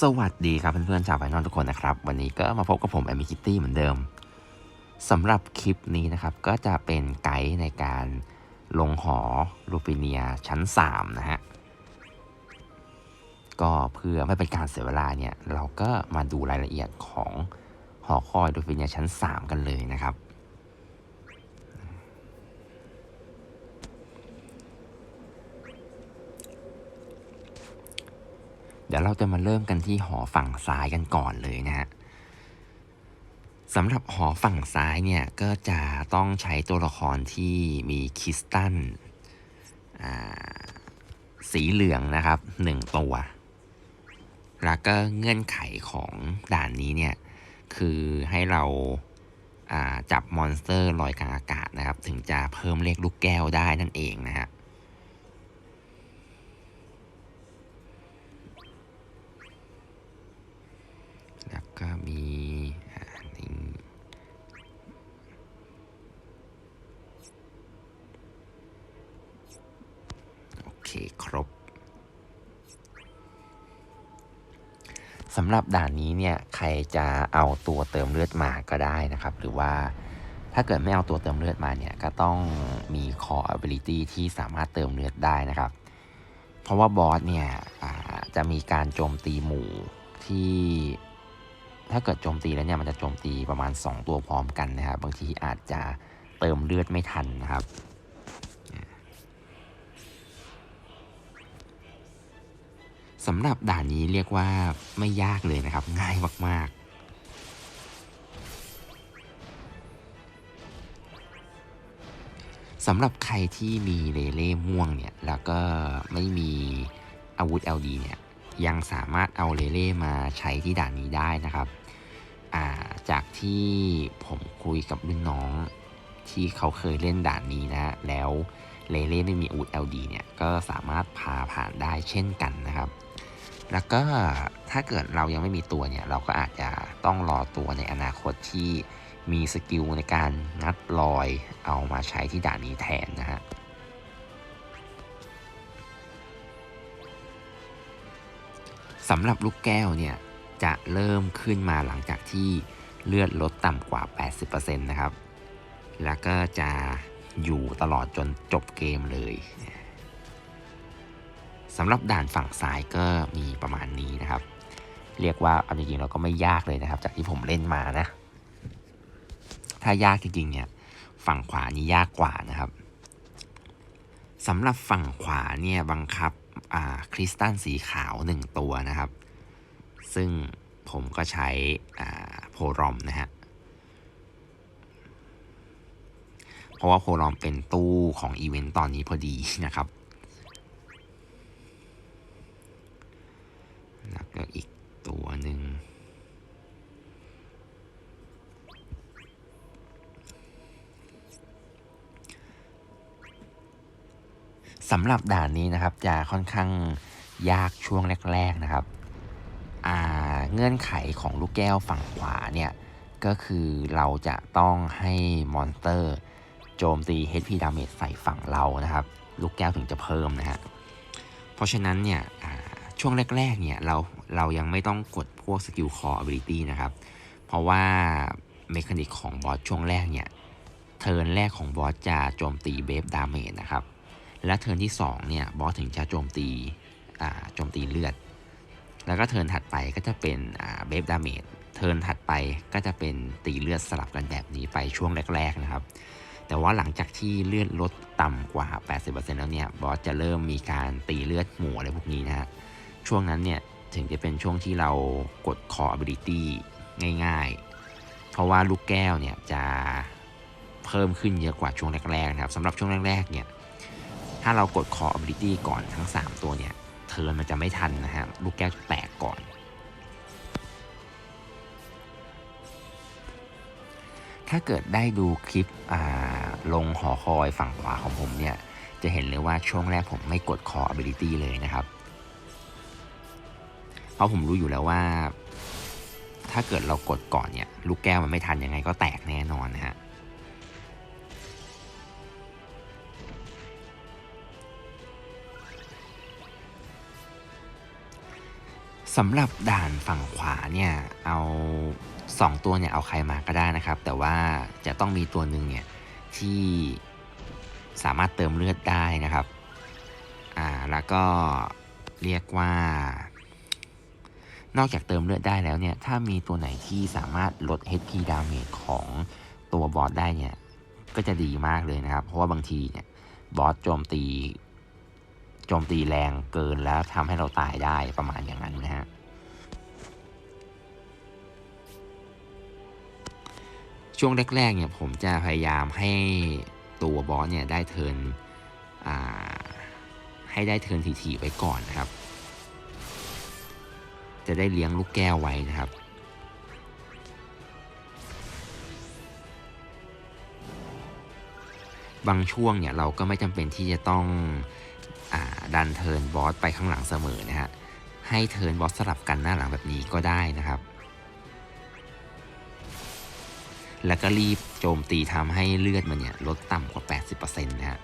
สวัสดีครับเพื่อนๆชาวไฟนอลทุกคนนะครับ วันนี้ก็มาพบกับผมแอมิคิตตี้เหมือนเดิมสำหรับคลิปนี้นะครับ ก็จะเป็นไกด์ในการลงหอลูปิเนียชั้น 3 นะฮะ ก็เพื่อไม่เป็นการเสียเวลาเนี่ย เราก็มาดูรายละเอียดของหอคอยลูปิเนียชั้น 3 กันเลยนะครับ เดี๋ยวเราจะมาเริ่มกันที่หอฝั่งซ้ายกันก่อนเลยนะฮะสำหรับหอฝั่งซ้ายเนี่ยก็จะต้องใช้ตัวละครที่มีคริสตัลสีเหลืองนะครับหนึ่งตัว แล้วก็เงื่อนไขของด่านนี้เนี่ยคือให้เราจับมอนสเตอร์ลอยกลางอากาศนะครับ ถึงจะเพิ่มเลขลูกแก้วได้นั่นเองนะฮะ แล้ว ก็มีอ่านี่โอเคครบสำหรับด่านนี้เนี่ยใครจะเอาตัวเติมเลือดมาก็ได้นะครับ หรือว่าถ้าเกิดไม่เอาตัวเติมเลือดมาเนี่ยก็ต้องมี core ability ที่สามารถเติมเลือดได้นะครับ เพราะว่าบอสเนี่ยจะมีการโจมตีหมู่ที่ ถ้าเกิดโจมตีแล้วเนี่ยมันจะโจมตีประมาณ 2 ตัวพร้อมกันนะครับบางทีอาจจะเติมเลือดไม่ทันนะครับสำหรับด่านนี้เรียกว่าไม่ยากเลยนะครับ ง่ายมาก ๆสำหรับใครที่มีเลเล่ม่วงเนี่ย แล้วก็ไม่มีอาวุธ LD เนี่ย ยังสามารถเอาเลเล่มาใช้ที่ด่านนี้ได้นะครับจากที่ผมคุยกับรุ่นน้องที่เขาเคยเล่นด่านนี้นะ แล้วเลเล่ไม่มีอูด LD เนี่ยก็สามารถพาผ่านได้เช่นกันนะครับ แล้วก็ถ้าเกิดเรายังไม่มีตัวเนี่ย เราก็อาจจะต้องรอตัวในอนาคตที่มีสกิลในการงัดลอยเอามาใช้ที่ด่านนี้แทนนะฮะ สำหรับลูกแก้วเนี่ยจะเริ่มขึ้นมาหลังจากที่เลือดลดต่ำกว่า 80%นะครับ แล้วก็จะอยู่ตลอดจนจบเกมเลยสำหรับด่านฝั่งซ้ายก็มีประมาณนี้นะครับ เรียกว่าเอาจริงๆเราก็ไม่ยากเลยนะครับ จากที่ผมเล่นมานะ ถ้ายากจริงๆเนี่ยฝั่งขวานี่ยากกว่านะครับสำหรับฝั่งขวาเนี่ยบังคับ คริสตัลสีขาว 1 ตัวนะครับ ซึ่งผมก็ใช้โพรอมนะฮะ เพราะว่าโพรอมเป็นตู้ของอีเวนต์ตอนนี้พอดีนะครับ แล้วก็อีกตัวหนึ่ง สำหรับด่านนี้นะครับจะค่อนข้างยากช่วงแรก ๆนะครับเงื่อนไขของลูกแก้วฝั่งขวาเนี่ย ก็คือเราจะต้องให้มอนสเตอร์ โจมตี HP damage ใส่ฝั่งเรานะครับ ลูกแก้วถึงจะเพิ่มนะฮะเพราะฉะนั้นเนี่ยช่วงแรก ๆ เนี่ยเราเรายังไม่ต้องกดพวกสกิลคอร์ ability นะครับ เพราะว่าเมคานิกของบอสช่วงแรกเนี่ย เทิร์นแรกของบอสจะโจมตีเบฟดาเมจนะครับ และเทิร์นที่2เนี่ยบอสถึงจะโจมตีโจมตีเลือด แล้วก็เทิร์นถัดไปก็จะเป็นเบฟดาเมจเทิร์นถัดไปก็จะเป็นตีเลือดสลับกันแบบนี้ไปช่วงแรก ๆนะครับ แต่ว่าหลังจากที่เลือดลดต่ำกว่า 80%แล้วเนี่ยบอสจะเริ่มมีการตีเลือดหมู่อะไรพวกนี้นะฮะช่วงนั้นเนี่ยถึงจะเป็นช่วงที่เรากด core ability ง่ายๆ เพราะว่าลูกแก้วเนี่ยจะเพิ่มขึ้นเยอะกว่าช่วงแรกๆนะครับสำหรับช่วงแรกๆเนี่ย ถ้าเรากด Core Ability ก่อนทั้ง 3 ตัวเนี่ย เทิร์นมันจะไม่ทันนะฮะ ลูกแก้วแตกก่อน ถ้าเกิดได้ดูคลิปลงหอคอยฝั่งขวาของผมเนี่ย จะเห็นเลยว่าช่วงแรกผมไม่กด Core Ability เลยนะครับ เพราะผมรู้อยู่แล้วว่า ถ้าเกิดเรากดก่อนเนี่ย ลูกแก้วมันไม่ทันยังไงก็แตกแน่นอนนะฮะ สำหรับด่านฝั่งขวาเนี่ยเอา 2 ตัวเนี่ยเอาใครมาก็ได้นะครับ แต่ว่าจะต้องมีตัวหนึ่งเนี่ยที่สามารถเติมเลือดได้นะครับอ่าแล้วก็เรียกว่า นอกจากเติมเลือดได้แล้วเนี่ย ถ้ามีตัวไหนที่สามารถลด HP damage ของตัวบอสได้เนี่ย ก็จะดีมากเลยนะครับ เพราะว่าบางทีเนี่ยบอสโจมตี โจมตีแรงเกินแล้วทำให้เราตายได้ประมาณอย่างนั้นนะฮะช่วงแรกๆเนี่ยผมจะพยายามให้ตัวบอสเนี่ยได้เทินให้ได้เทินถี่ๆไว้ก่อนนะครับ จะได้เลี้ยงลูกแก้วไว้นะครับบางช่วงเนี่ยเราก็ไม่จำเป็นที่จะต้อง ดันเทิร์นบอสไปข้างหลังเสมอนะฮะ ให้เทิร์นบอสสลับกันหน้าหลังแบบนี้ก็ได้นะครับ แล้วก็รีบโจมตีทำให้เลือดมันเนี่ยลดต่ำกว่า 80%นะฮะ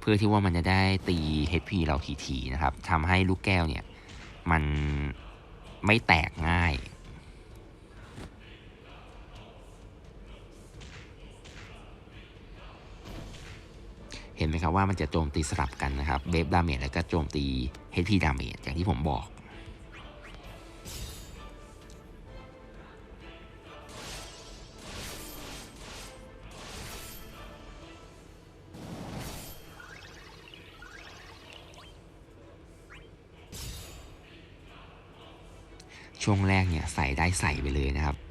เพื่อที่ว่ามันจะได้ตี HP เราทีๆนะครับทำให้ลูกแก้วเนี่ย มันไม่แตกง่าย เห็นไหมครับว่ามันจะโจมตีสลับกันนะครับเบฟดาเมจแล้วก็โจมตี HP ดาเมจอย่างที่ผมบอก ช่วงแรกเนี่ยใส่ได้ใส่ไปเลยนะครับ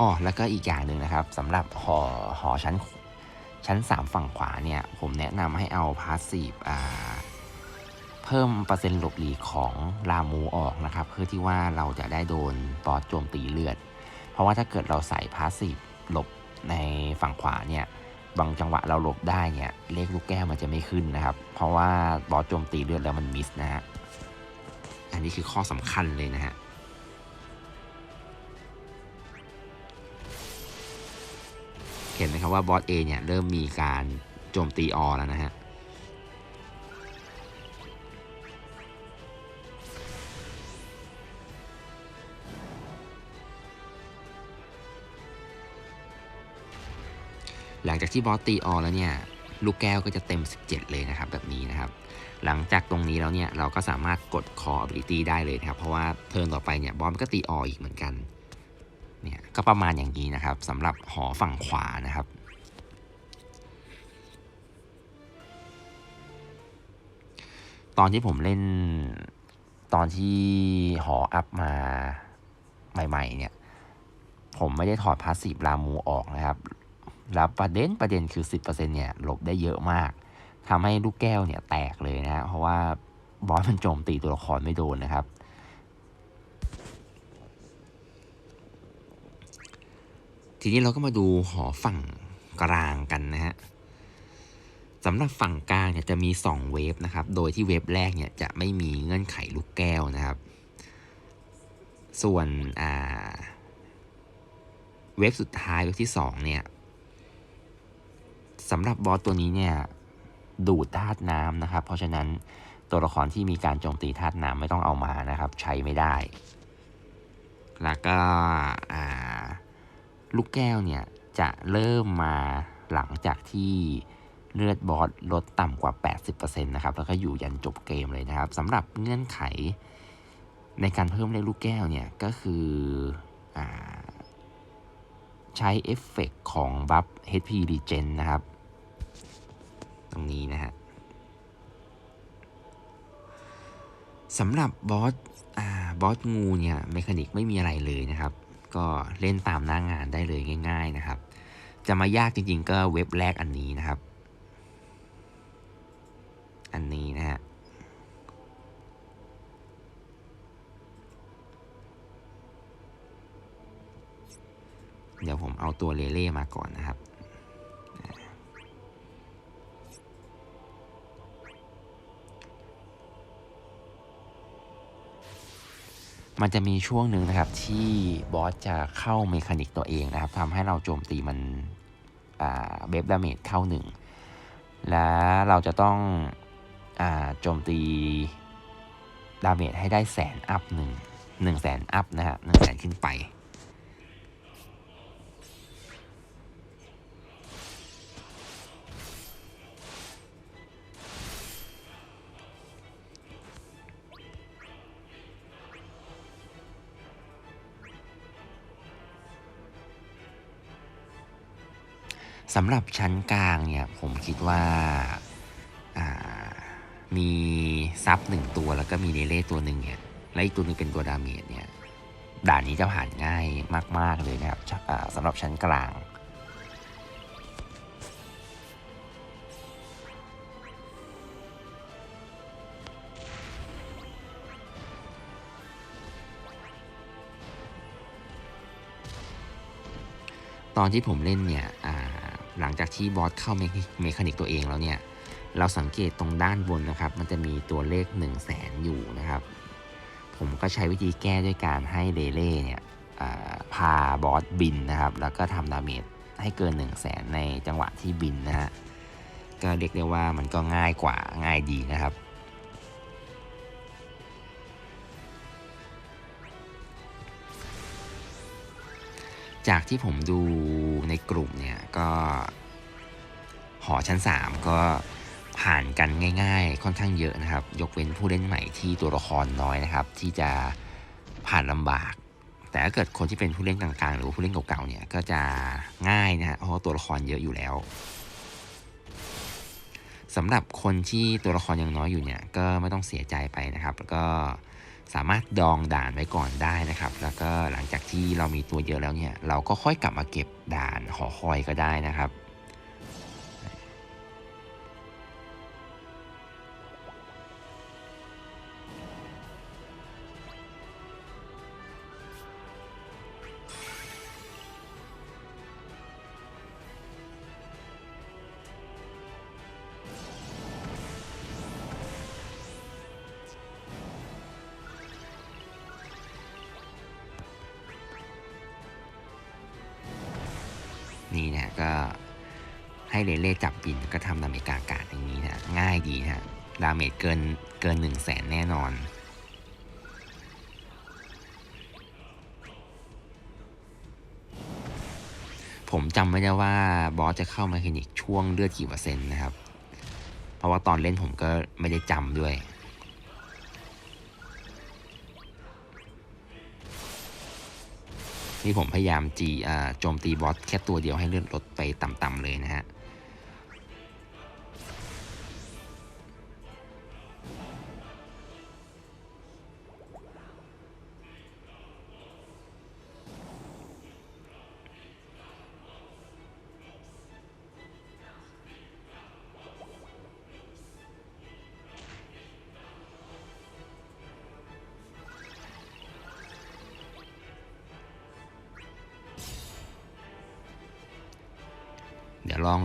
อ๋อแล้วก็อีกอย่างหนึ่งนะครับสำหรับหอหอชั้นชั้น 3 ฝั่งขวาเนี่ยผมแนะนำให้เอาพาสซีฟเพิ่มเปอร์เซ็นต์หลบหลีกของลามูออกนะครับ เพื่อที่ว่าเราจะได้โดนบอสโจมตีเลือด เพราะว่าถ้าเกิดเราใส่พาสซีฟหลบในฝั่งขวาเนี่ยบางจังหวะเราหลบได้เนี่ยเลขลูกแก้วมันจะไม่ขึ้นนะครับ เพราะว่าบอสโจมตีเลือดแล้วมันมิสนะฮะอันนี้คือข้อสำคัญเลยนะฮะ เห็นไหมครับว่าบอสเอเนี่ยเริ่มมีการโจมตีออแล้วนะฮะหลังจากที่บอสตีออแล้วเนี่ยลูกแก้วก็จะเต็ม 17 เลยนะครับแบบนี้นะครับ หลังจากตรงนี้แล้วเนี่ยเราก็สามารถกดคอ ability ได้เลยนะครับ เพราะว่าเทิร์นต่อไปเนี่ยบอสก็ตีอออีกเหมือนกัน เนี่ยก็ประมาณอย่างนี้นะครับสำหรับหอฝั่งขวานะครับ ตอนที่ผมเล่นตอนที่หออัพมาใหม่ ๆ เนี่ย ผมไม่ได้ถอดพาสซีฟลามูออกนะครับ แล้วประเด็นประเด็นคือ 10%เนี่ยหลบได้เยอะมากทำให้ลูกแก้วเนี่ยแตกเลยนะฮะเพราะว่าบอสมันโจมตีตัวละครไม่โดนนะครับ ทีนี้เราก็มาดูหอฝั่งกลางกันนะฮะสำหรับฝั่งกลางเนี่ยจะมี 2 เวฟนะครับ โดยที่เวฟแรกเนี่ยจะไม่มีเงื่อนไขลูกแก้วนะครับ ส่วนอ่าเวฟสุดท้ายเวฟที่2เนี่ยสำหรับบอสตัวนี้เนี่ยดูดธาตุน้ำนะครับ เพราะฉะนั้นตัวละครที่มีการโจมตีธาตุน้ำไม่ต้องเอามานะครับ ใช้ไม่ได้ แล้วก็อ่า ลูกแก้วเนี่ยจะเริ่มมาหลังจากที่เลือดบอสลดต่ำกว่า 80%นะครับ แล้วก็อยู่ยันจบเกมเลยนะครับสำหรับเงื่อนไขในการเพิ่มเลขลูกแก้วเนี่ยก็คืออใช้เอฟเฟกของบัฟ HP Regen นะครับ ตรงนี้นะฮะสำหรับบอสบอสงูเนี่ยเมคานิกไม่มีอะไรเลยนะครับ ก็เล่นตามหน้างงานได้เลยง่าย ๆนะครับ จะมายากจริง ๆ ก็เว็บแรกอันนี้นะครับ อันนี้นะฮะเดี๋ยวผมเอาตัวเลเล่มาก่อนนะครับ มันจะมีช่วงหนึ่งนะครับที่บอสจะเข้าเมคานิกตัวเองนะครับทำให้เราโจมตีมันเบฟดาเมจเข้าหนึ่งและเราจะต้องอโจมตีดาเมจให้ได้แสนอัพหนึ่งหนึ่งแสนอัพนะฮะหนึ่งแสนขึ้นไป สำหรับชั้นกลางเนี่ยผมคิดว่ามีซับหนึ่งตัวแล้วก็มีเนเล่ตัวหนึ่งเนี่ยและอีกตัวนึงเป็นตัวดาเมจเนี่ยด่านนี้จะผ่านง่ายมาก ๆ เลยนะครับสำหรับชั้นกลาง ตอนที่ผมเล่นเนี่ยอ่า หลังจากที่บอสเข้าเมคเมคานิกตัวเองแล้วเนี่ย เราสังเกตตรงด้านบนนะครับ มันจะมีตัวเลข 1 0 0 0 0แสนอยู่นะครับ ผมก็ใช้วิธีแก้ด้วยการให้เดเล่เนี่ยพาบอสบินนะครับ แล้วก็ทำดาเมจให้เกิน 1 0 0 0 0แสนในจังหวะที่บินนะฮะก็เรียกได้ว่ามันก็ง่ายกว่าง่ายดีนะครับ จากที่ผมดูในกลุ่มเนี่ยก็หอชั้น 3 ก็ผ่านกันง่าย ๆ ค่อนข้างเยอะนะครับ ยกเว้นผู้เล่นใหม่ที่ตัวละครน้อยนะครับ ที่จะผ่านลำบาก แต่ถ้าเกิดคนที่เป็นผู้เล่นกลางๆ หรือผู้เล่นเก่าๆเนี่ยก็จะง่ายนะฮะเพราะตัวละครเยอะอยู่แล้วสำหรับคนที่ตัวละครยังน้อยอยู่เนี่ยก็ไม่ต้องเสียใจไปนะครับ แล้วก็ สามารถดองด่านไว้ก่อนได้นะครับ แล้วก็หลังจากที่เรามีตัวเยอะแล้วเนี่ย เราก็ค่อยกลับมาเก็บด่านหอคอยก็ได้นะครับ นี่นะก็ให้เลเล่จับบินก็ทำดาเมจกลางอากาศอย่างนี้นะง่ายดีนะฮะดาเมจเกินเกินหนึ่งแสนแน่นอนผมจำไม่ได้ว่าบอสจะเข้ามาคลินิกช่วงเลือดกี่เปอร์เซ็นต์นะครับ เพราะว่าตอนเล่นผมก็ไม่ได้จำด้วย นี่ผมพยายามจีโจมตีบอสแค่ตัวเดียวให้เลื่อนลดไปต่ำๆเลยนะฮะ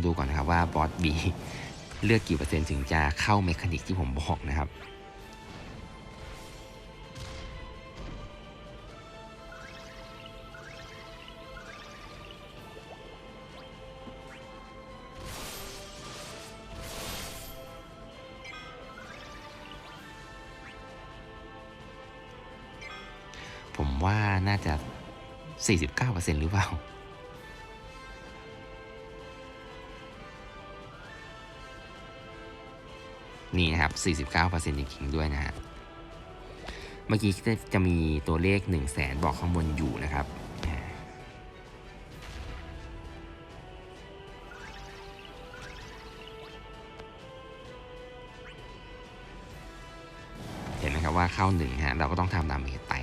ดูก่อนนะครับว่าบอสบีเลือกกี่เปอร์เซ็นต์ถึงจะเข้าเมคานิกที่ผมบอกนะครับผมว่าน่าจะ 49%หรือเปล่า นี่นะครับ 49%จริงๆด้วยนะฮะ เมื่อกี้จะมีตัวเลข 1 0 0 0 0แสนบอกข้างบนอยู่นะครับเห็นไหมครับว่าเข้าหนึ่งฮะเราก็ต้องทำดาเมจไป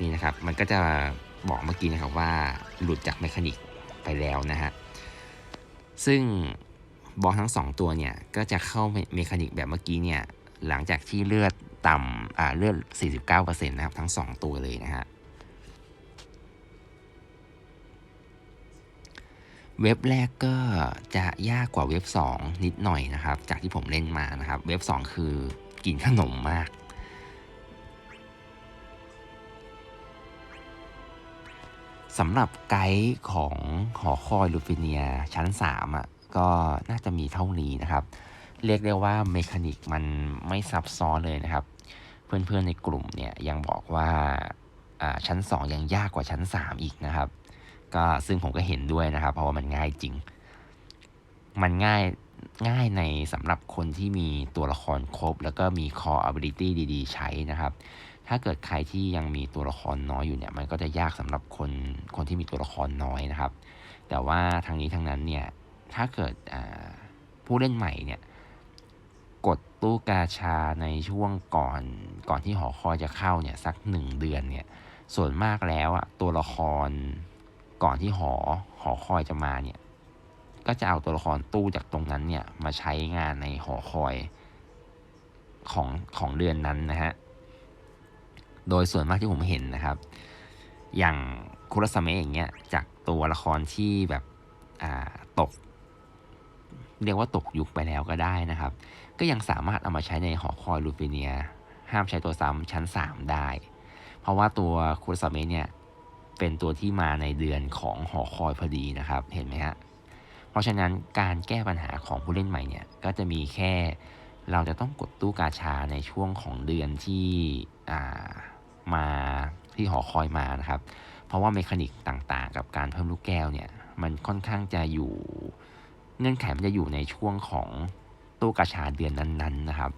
นี่นะครับมันก็จะบอกเมื่อกี้นะครับว่าหลุดจากเมคานิก ไปแล้วนะฮะ ซึ่งบอสทั้งสองตัวเนี่ย ก็จะเข้าเมคานิกแบบเมื่อกี้เนี่ย หลังจากที่เลือดต่ำอ่าเลือด 49%นะครับทั้ง 2 ตัวเลยนะฮะ เว็บแรกก็จะยากกว่าเว็บ 2 นิดหน่อยนะครับ จากที่ผมเล่นมานะครับ เว็บ 2 คือกินขนมมาก สำหรับไกด์ของหอคอยลูฟิเนียชั้น3อะก็น่าจะมีเท่านี้นะครับ เรียกได้ว่าเมคานิกมันไม่ซับซ้อนเลยนะครับ เพื่อนๆในกลุ่มเนี่ยยังบอกว่าอ่าชั้น 2 ยังยากกว่าชั้น 3 อีกนะครับ ก็ซึ่งผมก็เห็นด้วยนะครับ เพราะว่ามันง่ายจริง มันง่ายง่ายในสำหรับคนที่มีตัวละครครบ แล้วก็มี core ability ดี ๆ ใช้นะครับ ถ้าเกิดใครที่ยังมีตัวละครน้อยอยู่เนี่ย มันก็จะยากสำหรับคนคนที่มีตัวละครน้อยนะครับ แต่ว่าทางนี้ทางนั้นเนี่ย ถ้าเกิดผู้เล่นใหม่เนี่ย กดตู้กาชาในช่วงก่อนก่อนที่หอคอยจะเข้าเนี่ยสักหนึ่งเดือนเนี่ย ส่วนมากแล้วอะตัวละครก่อนที่หอหอคอยจะมาเนี่ย ก็จะเอาตัวละครตู้จากตรงนั้นเนี่ยมาใช้งานในหอคอยของของเดือนนั้นนะฮะ โดยส่วนมากที่ผมเห็นนะครับ อย่างคุรสเมะอย่างเงี้ยจากตัวละครที่แบบอ่าตก เรียกว่าตกยุคไปแล้วก็ได้นะครับ ก็ยังสามารถเอามาใช้ในหอคอยลูฟิเนีย ห้ามใช้ตัวซ้ำชั้น 3 ได้ เพราะว่าตัวคุรสเมะเนี่ยเป็นตัวที่มาในเดือนของหอคอยพอดีนะครับ เห็นไหมฮะ เพราะฉะนั้นการแก้ปัญหาของผู้เล่นใหม่เนี่ยก็จะมีแค่เราจะต้องกดตู้กาชาในช่วงของเดือนที่อ่า มาที่หอคอยมานะครับ เพราะว่าเมคานิกต่างๆ กับการเพิ่มลูกแก้วเนี่ย มันค่อนข้างจะอยู่เงื่อนไขมันจะอยู่ในช่วงของตู้กาชาเดือนนั้นๆนะครับ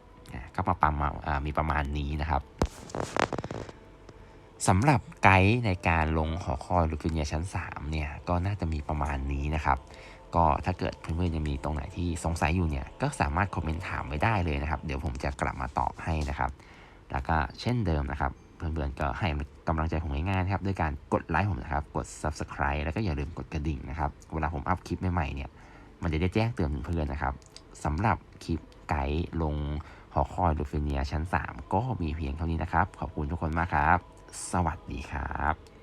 ก็มาประมาณมีประมาณนี้นะครับสำหรับไกด์ในการลงหอคอยลูฟิเนียชั้น 3 เนี่ย ก็น่าจะมีประมาณนี้นะครับ ก็ถ้าเกิดเพื่อนๆยังมีตรงไหนที่สงสัยอยู่เนี่ย ก็สามารถคอมเมนต์ถามไว้ได้เลยนะครับ เดี๋ยวผมจะกลับมาตอบให้นะครับ แล้วก็เช่นเดิมนะครับ เพื่อนๆก็ให้กำลังใจผมง่ายๆนะครับด้วยการกดไลค์ผมนะครับ กด subscribe แล้วก็อย่าลืมกดกระดิ่งนะครับ เวลาผมอัพคลิปใหม่ๆเนี่ย มันจะได้แจ้งเตือนเพื่อนๆนะครับสำหรับคลิปไกด์ลงหอคอยลูฟิเนียชั้น 3 ก็มีเพียงเท่านี้นะครับ ขอบคุณทุกคนมากครับ สวัสดีครับ